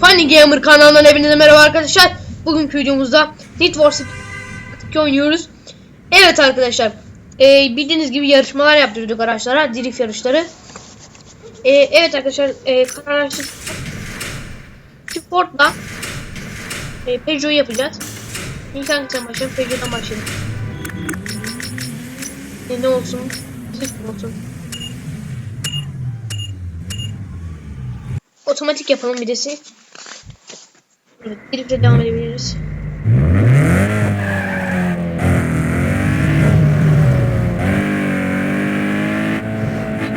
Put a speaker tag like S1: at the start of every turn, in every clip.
S1: Funny Gamer kanalından hepinize merhaba arkadaşlar. Bugünkü videomuzda Need for Speed 2 oynuyoruz. Evet arkadaşlar. e, bildiğiniz gibi yarışmalar yaptırdık araçlara. Drift yarışları. E, evet arkadaşlar. E, araçlı Ford'la e, Peugeot'u yapacağız. İlk hangisinden başlayalım? Peugeot'dan başlayalım. E, ne olsun? Drift olsun. Otomatik yapalım birisi. Evet, drift'e devam edebiliriz.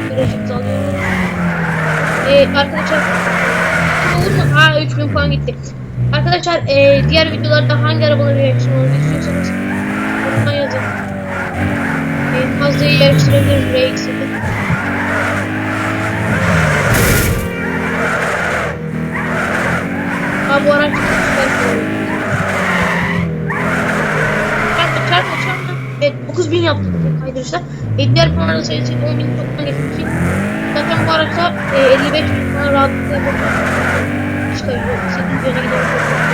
S1: Virajımızı alıyoruz. Ee, arkadaşlar olur mu? Ha 3000 puan gitti. Arkadaşlar ee, diğer videolarda hangi arabaları yarıştırmamızı istiyorsanız yorumdan yazın. Ee, Mazda'yı yarıştırabiliriz RX-'i. Evet 9000 yaptık bu kaydırışta. E, diğer puanların sayısı 10.000 çoktan geçmiş. Zaten bu araçta e, 55 bin puan rahatlıkla yapabiliriz. Kayıyor. 8 yöne gidebiliriz.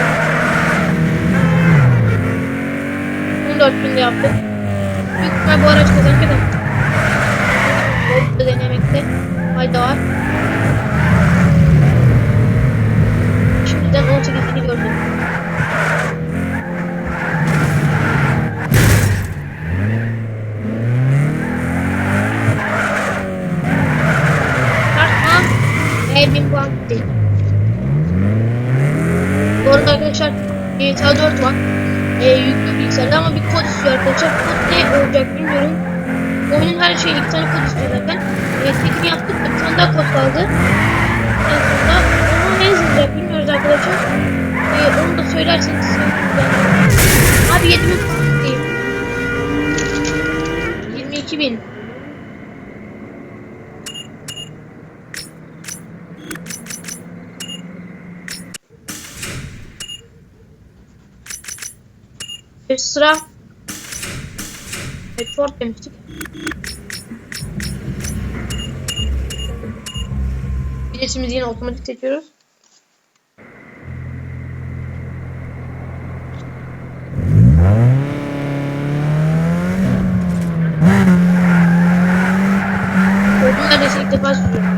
S1: 14 bin de yaptık. Büyük ihtimal bu araç kazanacak ama. Denemekte fayda var. Ve 1000 puan gitti. Bu arada arkadaşlar GTA 4 var. E, yüklü bilgisayarda ama bir kod istiyor arkadaşlar. Kod ne olacak bilmiyorum. Oyunun her şeyi iki tane kod istiyor zaten. Evet, tekini yaptık bir tane daha kod kaldı. En sonunda onu ne yazılacak bilmiyoruz arkadaşlar. Ee, onu da söylerseniz sevinirim. Abi 7000 değil. 22 bin. Bir sıra Bedford demiştik. Biletimizi yine otomatik seçiyoruz. Oyunu neredeyse ilk defa sürüyorum.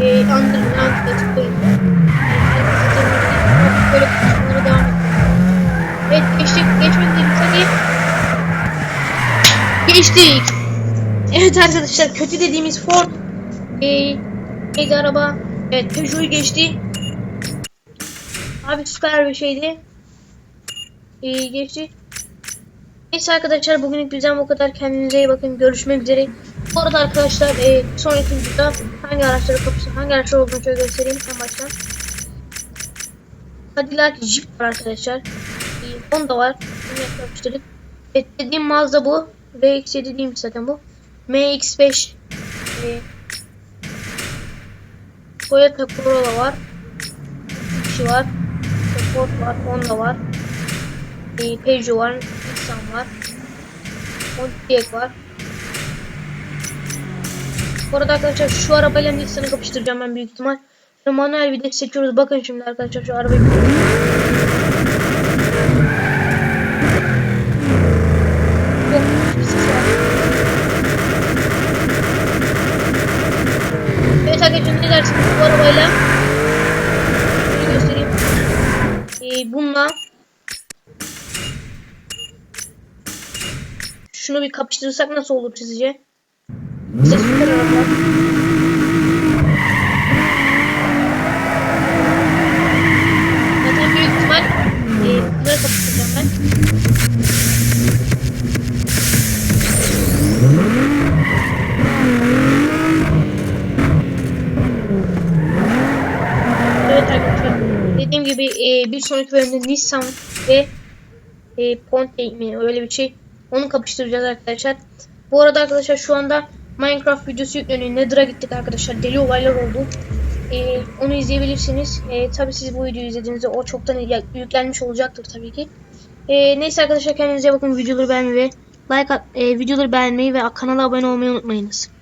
S1: E, underground ve tıklayın. Böyle konuşmalara devam edin. Evet geçtik. Geçmedi hadi. Geçtik. Evet arkadaşlar kötü dediğimiz Ford e, neydi araba? Evet Peugeot'u geçti. Abi süper bir şeydi. İyi geçti. Neyse arkadaşlar bugünlük bizden bu kadar. Kendinize iyi bakın. Görüşmek üzere. Bu arada arkadaşlar e, sonraki videoda hangi araçları kapısı, hangi araçlar olduğunu şöyle göstereyim en baştan. Cadillac Jeep var arkadaşlar. E, Honda var. Bunu yapıştırdık. Evet dediğim Mazda bu. VX7 dediğim zaten bu. MX-5 e, Toyota Corolla var. Bir kişi var. Ford var. Honda var. E, Peugeot var, Nissan var, Pontiac var. Bu arada arkadaşlar şu arabayla Nissan'ı kapıştıracağım ben büyük ihtimal. Şu manuel vites seçiyoruz. Bakın şimdi arkadaşlar şu arabayı. Bir. Evet arkadaşlar ne dersiniz bu arabayla? e, bununla şunu bir kapıştırırsak nasıl olur sizce? E. Dediğim gibi e, bir sonraki bölümde Nissan ve e, Pontiac mi öyle bir şey. Onu kapıştıracağız arkadaşlar. Bu arada arkadaşlar şu anda Minecraft videosu yükleniyor. Nether'a gittik arkadaşlar. Deli olaylar oldu. E, onu izleyebilirsiniz. E, tabi siz bu videoyu izlediğinizde o çoktan yüklenmiş olacaktır tabii ki. E, neyse arkadaşlar kendinize bakın. Videoları beğenmeyi ve like at, e, videoları beğenmeyi ve kanala abone olmayı unutmayınız.